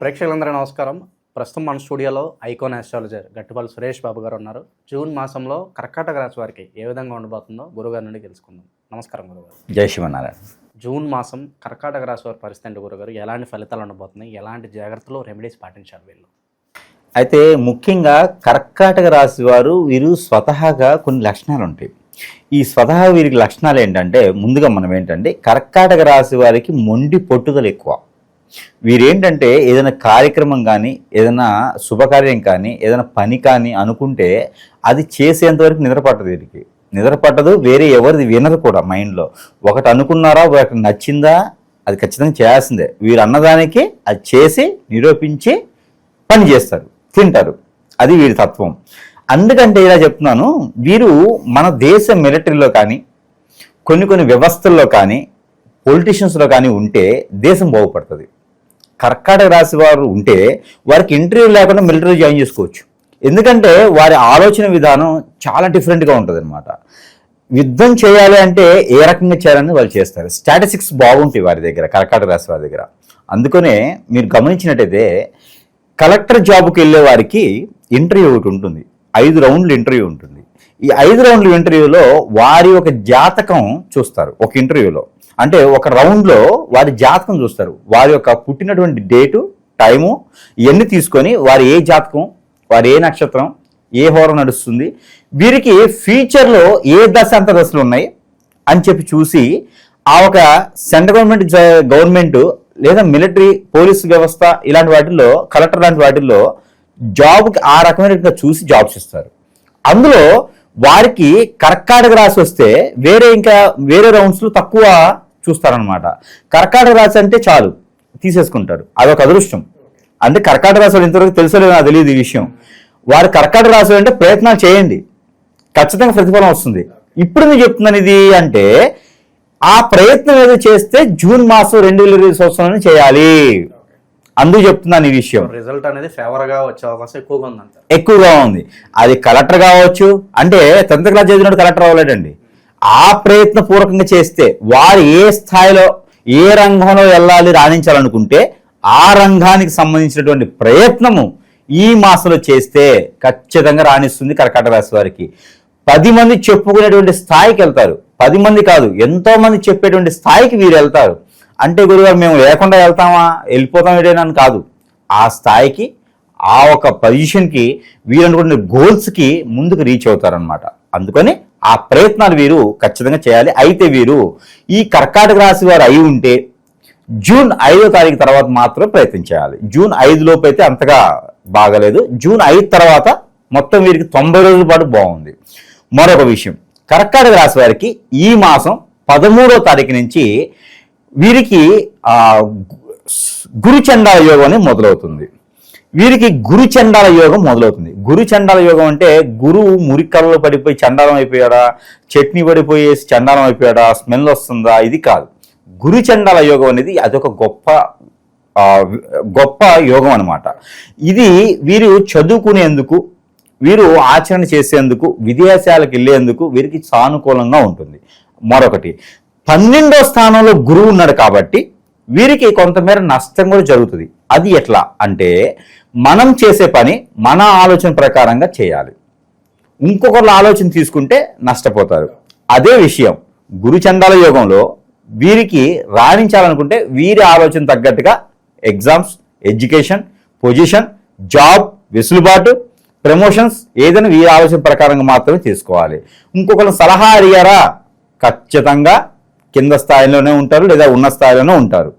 ప్రేక్షకులందరూ నమస్కారం. ప్రస్తుతం మన స్టూడియోలో ఐకాన్ ఆస్ట్రాలజర్ గట్టుపల్లి సురేష్ బాబు గారు ఉన్నారు. జూన్ మాసంలో కర్కాటక రాశి వారికి ఏ విధంగా ఉండబోతుందో గురుగారి నుండి తెలుసుకుందాం. నమస్కారం గురుగారు. జై శివనారాయణ. జూన్ మాసం కర్కాటక రాశి వారి పరిస్థితి అంటే గురుగారు? ఎలాంటి ఫలితాలు ఉండబోతున్నాయి? ఎలాంటి జాగ్రత్తలు రెమెడీస్ పాటించాలి వీళ్ళు? అయితే ముఖ్యంగా కర్కాటక రాశి వారు వీరు స్వతహాగా కొన్ని లక్షణాలు ఉంటాయి. ఈ స్వతహా వీరికి లక్షణాలు ఏంటంటే ముందుగా మనం ఏంటంటే కర్కాటక రాశి వారికి మొండి పట్టుదల ఎక్కువ. వీరేంటంటే ఏదైనా కార్యక్రమం కానీ ఏదైనా శుభకార్యం కానీ ఏదైనా పని కానీ అనుకుంటే అది చేసేంతవరకు నిద్రపట్టదు వీరికి. నిద్రపట్టదు వేరే ఎవరిది వినరు కూడా మైండ్లో. ఒకటి అనుకున్నారా ఒకటి నచ్చిందా అది ఖచ్చితంగా చేయాల్సిందే. వీరు అన్నదానికి అది చేసి నిరూపించి పని చేస్తారు తింటారు. అది వీరి తత్వం. అందుకంటే ఇలా చెప్తున్నాను వీరు మన దేశ మిలిటరీలో కానీ కొన్ని కొన్ని వ్యవస్థల్లో కానీ పొలిటీషియన్స్లో కానీ ఉంటే దేశం బాగుపడుతుంది. కర్కాటక రాశి వారు ఉంటే వారికి ఇంటర్వ్యూ లేకుండా మిలిటరీ జాయిన్ చేసుకోవచ్చు. ఎందుకంటే వారి ఆలోచన విధానం చాలా డిఫరెంట్గా ఉంటుంది అనమాట యుద్ధం చేయాలి అంటే ఏ రకంగా చేయాలని వాళ్ళు చేస్తారు. స్టాటిస్టిక్స్ బాగుంటాయి వారి దగ్గర కర్కాటక రాశి వారి దగ్గర. అందుకనే మీరు గమనించినట్టయితే కలెక్టర్ జాబ్కి వెళ్ళే వారికి ఇంటర్వ్యూ ఒకటి ఉంటుంది. ఐదు రౌండ్లు ఇంటర్వ్యూ ఉంటుంది. ఈ ఐదు రౌండ్ల ఇంటర్వ్యూలో వారి ఒక జాతకం చూస్తారు ఒక ఇంటర్వ్యూలో. అంటే ఒక రౌండ్లో వారి జాతకం చూస్తారు. వారి యొక్క పుట్టినటువంటి డేటు టైము ఇవన్నీ తీసుకొని వారి ఏ జాతకం వారి ఏ నక్షత్రం ఏ హోరం నడుస్తుంది వీరికి ఫ్యూచర్లో ఏ దశ అంత దశలు ఉన్నాయి అని చెప్పి చూసి ఆ ఒక సెంట్రల్ గవర్నమెంట్ జ- గవర్నమెంట్ లేదా మిలిటరీ పోలీస్ వ్యవస్థ ఇలాంటి వాటిల్లో కలెక్టర్ లాంటి వాటిల్లో జాబ్కి ఆ రకమైన చూసి జాబ్స్ ఇస్తారు. అందులో వారికి కర్కాటక రాసి వస్తే వేరే ఇంకా వేరే రౌండ్స్లో తక్కువ చూస్తారనమాట కర్కాటక రాశి అంటే చాలు తీసేసుకుంటారు. అదొక అదృష్టం. అంటే కర్కాటక రాశి వాళ్ళు ఇంతవరకు తెలుసో లేదో నాకు తెలియదు ఈ విషయం. వారు కర్కాటక రాశి అంటే ప్రయత్నాలు చేయండి. ఖచ్చితంగా ప్రతిఫలం వస్తుంది. ఇప్పుడు నేను చెప్తున్నాను ఇది అంటే ఆ ప్రయత్నం ఏదో చేస్తే జూన్ మాసం రెండు వేల ఇరవై సంవత్సరంలో చేయాలి. అందుకు చెప్తున్నాను ఈ విషయం. రిజల్ట్ అనేది ఫేవర్గా వచ్చే అవకాశం ఎక్కువగా ఉందంటారు ఎక్కువగా ఉంది. అది కలెక్టర్ కావచ్చు అంటే టెన్త్ క్లాస్ చదివినట్టు కలెక్టర్ అవ్వలేడండి. ఆ ప్రయత్న పూర్వకంగా చేస్తే వారు ఏ స్థాయిలో ఏ రంగంలో వెళ్ళాలి రాణించాలనుకుంటే ఆ రంగానికి సంబంధించినటువంటి ప్రయత్నము ఈ మాసంలో చేస్తే ఖచ్చితంగా రాణిస్తుంది కర్కాటక రాశి వారికి. పది మంది చెప్పుకునేటువంటి స్థాయికి వెళ్తారు. పది మంది కాదు ఎంతో మంది చెప్పేటువంటి స్థాయికి వీరు వెళ్తారు. అంటే గురుగారు మేము లేకుండా వెళ్తామా? వెళ్ళిపోతాం ఏదైనా కాదు. ఆ స్థాయికి ఆ ఒక పొజిషన్కి వీరు గోల్స్కి ముందుకు రీచ్ అవుతారనమాట అందుకని ఆ ప్రయత్నాలు వీరు ఖచ్చితంగా చేయాలి. అయితే వీరు ఈ కర్కాటక రాశి వారు అయి ఉంటే జూన్ ఐదో తారీఖు తర్వాత మాత్రం ప్రయత్నం చేయాలి. జూన్ ఐదు లోపు అయితే అంతగా బాగలేదు. జూన్ ఐదు తర్వాత మొత్తం వీరికి తొంభై రోజుల పాటు బాగుంది. మరొక విషయం. కర్కాటక రాశి వారికి ఈ మాసం పదమూడో తారీఖు నుంచి వీరికి గురుచండాల యోగం అనేది మొదలవుతుంది. వీరికి గురుచండాల యోగం మొదలవుతుంది. గురు చండాల యోగం అంటే గురువు మురికల్లో పడిపోయి చండాలం అయిపోయాడా? చట్నీ పడిపోయేసి చండాలం అయిపోయాడా? స్మెల్ వస్తుందా? ఇది కాదు. గురు చండాల యోగం అనేది అదొక గొప్ప గొప్ప యోగం అన్నమాట. ఇది వీరు చదువుకునేందుకు వీరు ఆచరణ చేసేందుకు విదేశాలకు వెళ్ళేందుకు వీరికి సానుకూలంగా ఉంటుంది. మరొకటి పన్నెండో స్థానంలో గురువు ఉన్నాడు కాబట్టి వీరికి కొంతమేర నష్టం కూడా జరుగుతుంది. అది ఎట్లా అంటే మనం చేసే పని మన ఆలోచన ప్రకారంగా చేయాలి. ఇంకొకళ్ళ ఆలోచన తీసుకుంటే నష్టపోతారు. అదే విషయం గురుచందాల యోగంలో వీరికి రాణించాలనుకుంటే వీరి ఆలోచన తగ్గట్టుగా ఎగ్జామ్స్ ఎడ్యుకేషన్ పొజిషన్ జాబ్ వెసులుబాటు ప్రమోషన్స్ ఏదైనా వీరి ఆలోచన ప్రకారంగా మాత్రమే తీసుకోవాలి. ఇంకొకరు సలహా అడిగారా? ఖచ్చితంగా కింద స్థాయిలోనే ఉంటారు లేదా ఉన్న స్థాయిలోనే ఉంటారు.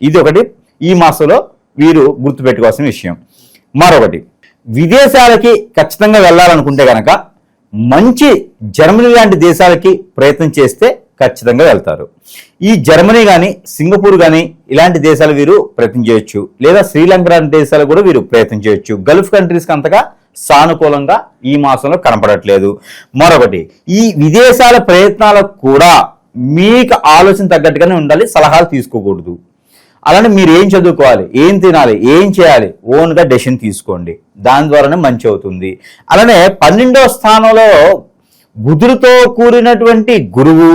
ఇది ఒకటి. ఈ మాసంలో వీరు గుర్తుపెట్టుకోవాల్సిన విషయం. మరొకటి విదేశాలకి ఖచ్చితంగా వెళ్ళాలనుకుంటే కనుక మంచి జర్మనీ లాంటి దేశాలకి ప్రయత్నం చేస్తే ఖచ్చితంగా వెళ్తారు. ఈ జర్మనీ కానీ సింగపూర్ కానీ ఇలాంటి దేశాలు వీరు ప్రయత్నం చేయొచ్చు. లేదా శ్రీలంక లాంటి దేశాలు కూడా వీరు ప్రయత్నం చేయొచ్చు. గల్ఫ్ కంట్రీస్కి అంతగా సానుకూలంగా ఈ మాసంలో కనపడట్లేదు. మరొకటి ఈ విదేశాల ప్రయత్నాలకు కూడా మీకు ఆలోచన తగ్గట్టుగానే ఉండాలి సలహాలు తీసుకోకూడదు. అలానే మీరు ఏం చదువుకోవాలి? ఏం తినాలి? ఏం చేయాలి? ఓన్గా డెసిషన్ తీసుకోండి. దాని ద్వారానే మంచి అవుతుంది. అలానే పన్నెండవ స్థానంలో బుధుడితో కూడినటువంటి గురువు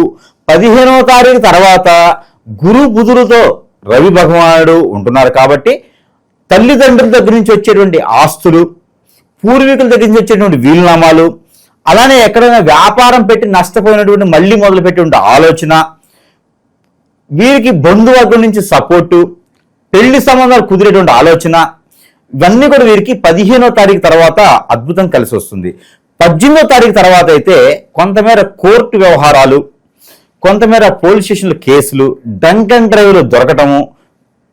పదిహేనవ తారీఖు తర్వాత గురు బుధుడితో రవి భగవానుడు ఉంటున్నారు కాబట్టి తల్లిదండ్రుల దగ్గర నుంచి వచ్చేటువంటి ఆస్తులు పూర్వీకుల దగ్గర నుంచి వచ్చేటువంటి వీలునామాలు అలానే ఎక్కడైనా వ్యాపారం పెట్టి నష్టపోయినటువంటి మళ్ళీ మొదలుపెట్టే ఆలోచన వీరికి బంధువర్గం నుంచి సపోర్టు పెళ్ళి సంబంధాలు కుదిరేటువంటి ఆలోచన ఇవన్నీ కూడా వీరికి పదిహేనో తారీఖు తర్వాత అద్భుతం కలిసి వస్తుంది. పద్దెనిమిదో తారీఖు తర్వాత అయితే కొంతమేర కోర్టు వ్యవహారాలు కొంతమేర పోలీస్ స్టేషన్ల కేసులు డంక్ అండ్ డ్రైవ్లు దొరకటము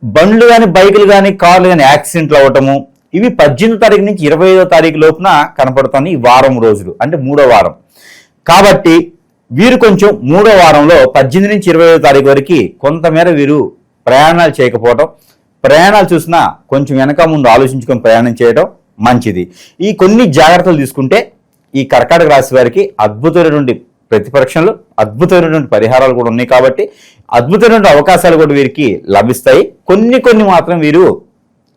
బండ్లు కానీ బైకులు కానీ కార్లు కానీ యాక్సిడెంట్లు అవ్వటము ఇవి పద్దెనిమిదో తారీఖు నుంచి ఇరవై ఐదో తారీఖు లోపున కనపడుతున్నాయి ఈ వారం రోజులు అంటే మూడో వారం. కాబట్టి వీరు కొంచెం మూడో వారంలో పద్దెనిమిది నుంచి ఇరవై తారీఖు వరకు కొంతమేర వీరు ప్రయాణాలు చేయకపోవడం ప్రయాణాలు చూసినా కొంచెం వెనక ముందు ఆలోచించుకొని ప్రయాణం చేయడం మంచిది. ఈ కొన్ని జాగ్రత్తలు తీసుకుంటే ఈ కర్కాటక రాశి వారికి అద్భుతమైనటువంటి ప్రతిపక్షలు అద్భుతమైనటువంటి పరిహారాలు కూడా ఉన్నాయి కాబట్టి అద్భుతమైనటువంటి అవకాశాలు కూడా వీరికి లభిస్తాయి. కొన్ని కొన్ని మాత్రం వీరు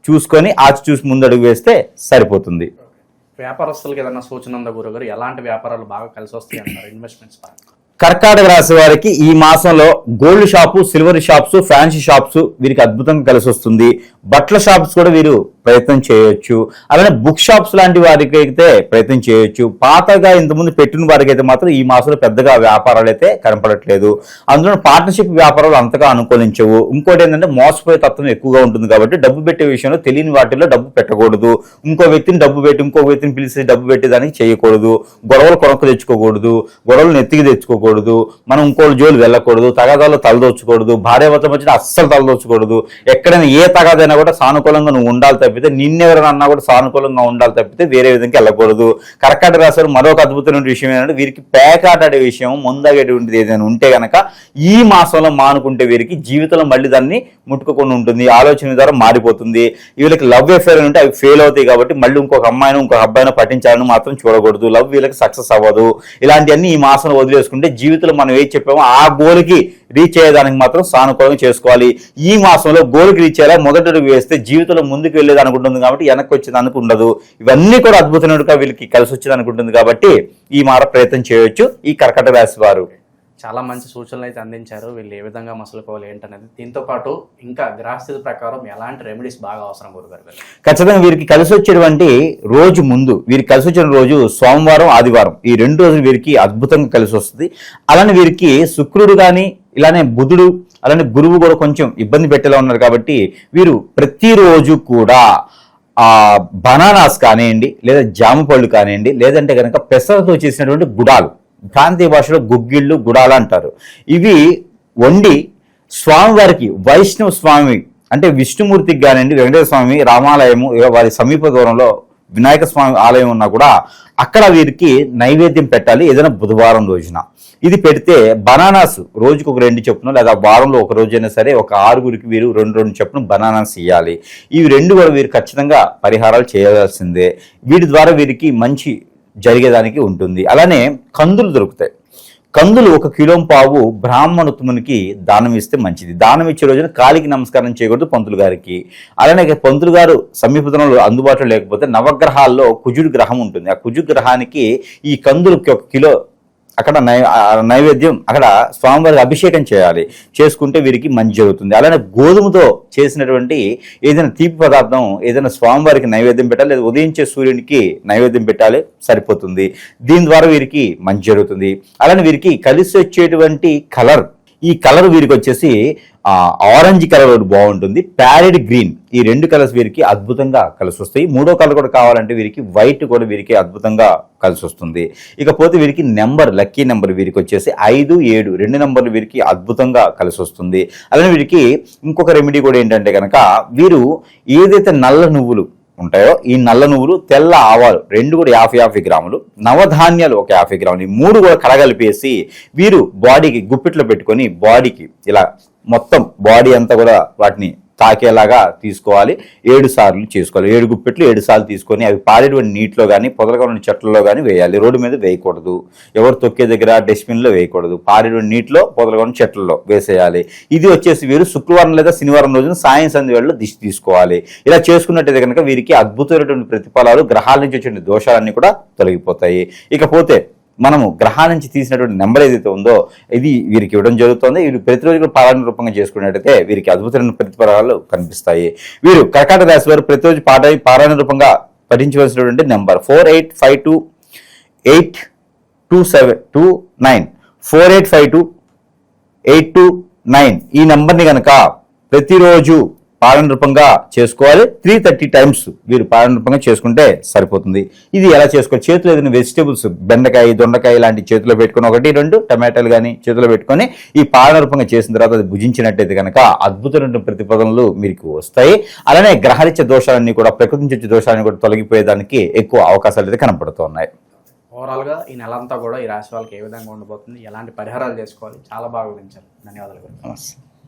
చూసుకొని ఆచి చూసి ముందు అడుగు వేస్తే సరిపోతుంది. వ్యాపారస్తులకు ఏదైనా సూచన ఉందా గురుగారు? ఎలాంటి వ్యాపారాలు బాగా కలిసి వస్తాయి అంటారు? ఇన్వెస్ట్మెంట్స్ పరంగా. కర్కాటక రాశి వారికి ఈ మాసంలో gold shop silver shops fancy shops వీరికి అద్భుతంగా కలిసి వస్తుంది. బట్టల షాప్స్ కూడా వీరు ప్రయత్నం చేయొచ్చు. అలానే బుక్ షాప్స్ లాంటి వారికి అయితే ప్రయత్నం చేయొచ్చు. పాతగా ఇంతకుముందు పెట్టిన వారికి అయితే మాత్రం ఈ మాసంలో పెద్దగా వ్యాపారాలు అయితే కనపడట్లేదు. అందులో పార్ట్నర్షిప్ వ్యాపారాలు అంతగా అనుకూలించవు. ఇంకోటి ఏంటంటే మోసపోయే తత్వం ఎక్కువగా ఉంటుంది కాబట్టి డబ్బు పెట్టే విషయంలో తెలియని వాటిలో డబ్బు పెట్టకూడదు. ఇంకో వ్యక్తిని డబ్బు పెట్టి ఇంకో వ్యక్తిని పిలిచి డబ్బు పెట్టేదానికి చేయకూడదు. గొడవలు కొనకు తెచ్చుకోకూడదు. గొడవలు నెత్తికి తెచ్చుకోకూడదు. మనం ఇంకోటి జోలు వెళ్ళకూడదు తగాదాలు తలదోచకూడదు భార్యాభర్త వచ్చినా అస్సలు తలదోచకూడదు. ఎక్కడైనా ఏ తగాదైనా కూడా సానుకూలంగా నువ్వు ఉండాలి తప్పితే నిన్నెవరన్నా అన్నా కూడా సానుకూలంగా ఉండాలి తప్పితే వేరే విధంగా వెళ్ళకూడదు. కర్కాటక రాశారు మరొక అద్భుతమైన విషయం ఏంటంటే వీరికి పేకాటాడే విషయం ముందగేటువంటిది ఏదైనా ఉంటే గనక ఈ మాసంలో మానుకుంటే వీరికి జీవితంలో మళ్ళీ దాన్ని ముట్టుకుని ఉంటుంది ఆలోచన ద్వారా మారిపోతుంది. వీళ్ళకి లవ్ అఫేర్ ఉంటే అవి ఫెయిల్ అవుతాయి కాబట్టి మళ్ళీ ఇంకొక అమ్మాయిని ఇంకొక అబ్బాయిని పట్టించాలని మాత్రం చూడకూడదు. లవ్ వీళ్ళకి సక్సెస్ అవ్వదు. ఇలాంటివన్నీ ఈ మాసంలో వదిలేసుకుంటే జీవితంలో మనం ఏం చెప్పామో ఆ గోల్కి రీచ్ అయ్యేదానికి మాత్రం సానుకూలంగా చేసుకోవాలి. ఈ మాసంలో గోల్కి రీచ్ అయ్యేలా మొదటి వేస్తే జీవితంలో ముందుకు వెళ్ళేది అనుకుంటుంది కాబట్టి వెనక్కి వచ్చేది అనుకుండదు ఇవన్నీ కూడా అద్భుతమైనట్టుగా వీళ్ళకి కలిసి వచ్చేది అనుకుంటుంది కాబట్టి ఈ మార ప్రయత్నం చేయొచ్చు. ఈ కర్కట రాశి వారు. చాలా మంచి సూచనలు అయితే అందించారు. వీళ్ళు ఏ విధంగా మసలుకోవాలి ఏంటనేది. దీంతో పాటు ఇంకా గ్రహస్థితి ప్రకారం ఎలాంటి రెమెడీస్ బాగా అవసరం గురుగారు ఖచ్చితంగా వీరికి కలిసి వచ్చేటువంటి రోజు ముందు వీరికి కలిసి వచ్చిన రోజు సోమవారం ఆదివారం ఈ రెండు రోజులు వీరికి అద్భుతంగా కలిసి వస్తుంది అలానే వీరికి శుక్రుడు కానీ ఇలానే బుధుడు అలానే గురువు కూడా కొంచెం ఇబ్బంది పెట్టేలా ఉన్నారు కాబట్టి వీరు ప్రతిరోజు కూడా ఆ బనానాస్ కానివ్వండి లేదా జామ పళ్ళు కానివ్వండి లేదంటే కనుక పెసరతో చేసినటువంటి గుడాలు ప్రాంతీయ భాషలో గుగ్గిళ్ళు గుడాలు అంటారు. ఇవి వండి స్వామివారికి వైష్ణవ స్వామి అంటే విష్ణుమూర్తికి కానివ్వండి వెంకటేశ్వర స్వామి రామాలయము వారి సమీప దూరంలో వినాయక స్వామి ఆలయం ఉన్నా కూడా అక్కడ వీరికి నైవేద్యం పెట్టాలి ఏదైనా బుధవారం రోజున. ఇది పెడితే బనానాస్ రోజుకు ఒక రెండు చొప్పున లేదా వారంలో ఒక రోజైనా సరే ఒక ఆరుగురికి వీరు రెండు రెండు చొప్పున బనానాస్ ఇవ్వాలి ఇవి రెండు కూడా వీరు ఖచ్చితంగా పరిహారాలు చేయాల్సిందే. వీటి ద్వారా వీరికి మంచి జరిగేదానికి ఉంటుంది. అలానే కందులు దొరుకుతాయి. కందులు ఒక కిలో పావు బ్రాహ్మణోత్తమునికి దానం ఇస్తే మంచిది. దానం ఇచ్చే రోజున కాలికి నమస్కారం చేయకూడదు పంతులు గారికి. అలానే పంతులు గారు సమీపంలో అందుబాటులో లేకపోతే నవగ్రహాల్లో కుజుడు గ్రహం ఉంటుంది. ఆ కుజు గ్రహానికి ఈ కందులు ఒక కిలో అక్కడ నై నైవేద్యం అక్కడ స్వామివారికి అభిషేకం చేయాలి. చేసుకుంటే వీరికి మంచి జరుగుతుంది. అలానే గోధుమతో చేసినటువంటి ఏదైనా తీపి పదార్థం ఏదైనా స్వామివారికి నైవేద్యం పెట్టాలి లేదా ఉదయించే సూర్యునికి నైవేద్యం పెట్టాలి సరిపోతుంది. దీని ద్వారా వీరికి మంచి జరుగుతుంది. అలానే వీరికి కలిసి వచ్చేటువంటి కలర్ ఈ కలర్ వీరికి వచ్చేసి ఆరెంజ్ కలర్ ఒకటి బాగుంటుంది. Parrot green. ఈ రెండు కలర్స్ వీరికి అద్భుతంగా కలిసి వస్తాయి మూడో కలర్ కూడా కావాలంటే వీరికి వైట్ కూడా వీరికి అద్భుతంగా కలిసి వస్తుంది ఇకపోతే వీరికి నెంబర్ లక్కీ నెంబర్ వీరికి వచ్చేసి ఐదు ఏడు రెండు నెంబర్లు వీరికి అద్భుతంగా కలిసి వస్తుంది అలానే వీరికి ఇంకొక రెమెడీ కూడా ఏంటంటే కనుక వీరు ఏదైతే నల్ల నువ్వులు ఉంటాయో ఈ నల్ల నువ్వులు తెల్ల ఆవాలు రెండు కూడా యాభై యాభై గ్రాములు నవధాన్యాలు ఒక యాభై గ్రాములు ఈ మూడు కూడా కడగలిపేసి వీరు బాడీకి గుప్పిట్లో పెట్టుకొని బాడీకి ఇలా మొత్తం బాడీ అంతా కూడా వాటిని తాకేలాగా తీసుకోవాలి. ఏడు సార్లు చేసుకోవాలి. ఏడు గుప్పెట్లు ఏడు సార్లు తీసుకొని అవి పాడేటువంటి నీటిలో కానీ పొదలుగా ఉన్న చెట్లలో కానీ వేయాలి. రోడ్డు మీద వేయకూడదు. ఎవరు తొక్కే దగ్గర డస్ట్బిన్లో వేయకూడదు. పాడేటువంటి నీటిలో పొదలుగా ఉన్న చెట్లలో వేసేయాలి. ఇది వచ్చేసి వీరు శుక్రవారం లేదా శనివారం రోజున సాయం సంధి వేళలో దిష్టి తీసుకోవాలి. ఇలా చేసుకున్నట్టయితే కనుక వీరికి అద్భుతమైనటువంటి ప్రతిఫలాలు గ్రహాల నుంచి వచ్చే దోషాలన్నీ కూడా తొలగిపోతాయి. ఇకపోతే మనము గ్రహా నుంచి తీసినటువంటి నెంబర్ ఏదైతే ఉందో ఇది వీరికి ఇవ్వడం జరుగుతుంది. వీరు ప్రతిరోజు కూడా పారాయణ రూపంగా చేసుకున్నట్టయితే వీరికి అద్భుతమైన ప్రతిఫలాలు కనిపిస్తాయి. వీరు కర్కాటక రాశి వారు ప్రతిరోజు పాట పారాయణ రూపంగా పఠించవలసినటువంటి number four eight five two eight two seven two nine. Four eight five two eight two nine. ఈ నెంబర్ని కనుక ప్రతిరోజు పాలన రూపంగా చేసుకోవాలి. త్రీ థర్టీ టైమ్స్ వీరు పాలన రూపంగా చేసుకుంటే సరిపోతుంది. ఇది ఎలా చేసుకోవాలి చేతిలో ఏదైనా వెజిటేబుల్స్ బెండకాయ దొండకాయ లాంటి చేతిలో పెట్టుకొని ఒకటి రెండు టమాటాలు కానీ చేతిలో పెట్టుకొని ఈ పాలన రూపంగా చేసిన తర్వాత అది భుజించినట్టయితే కనుక అద్భుతమైన ప్రతిఫలనలు మీకు వస్తాయి. అలానే గ్రహరీత్య దోషాలన్నీ కూడా ప్రకృతి నుంచి దోషాలన్నీ కూడా తొలగిపోయేదానికి ఎక్కువ అవకాశాలు అయితే కనపడుతున్నాయి. ఓవరాల్గా ఈ నెలంతా కూడా ఈ రాశి వాళ్ళకి ఏ విధంగా ఉండబోతుంది ఎలాంటి పరిహారాలు చేసుకోవాలి చాలా బాగా వివరించారు. ధన్యవాదాలు నమస్తే.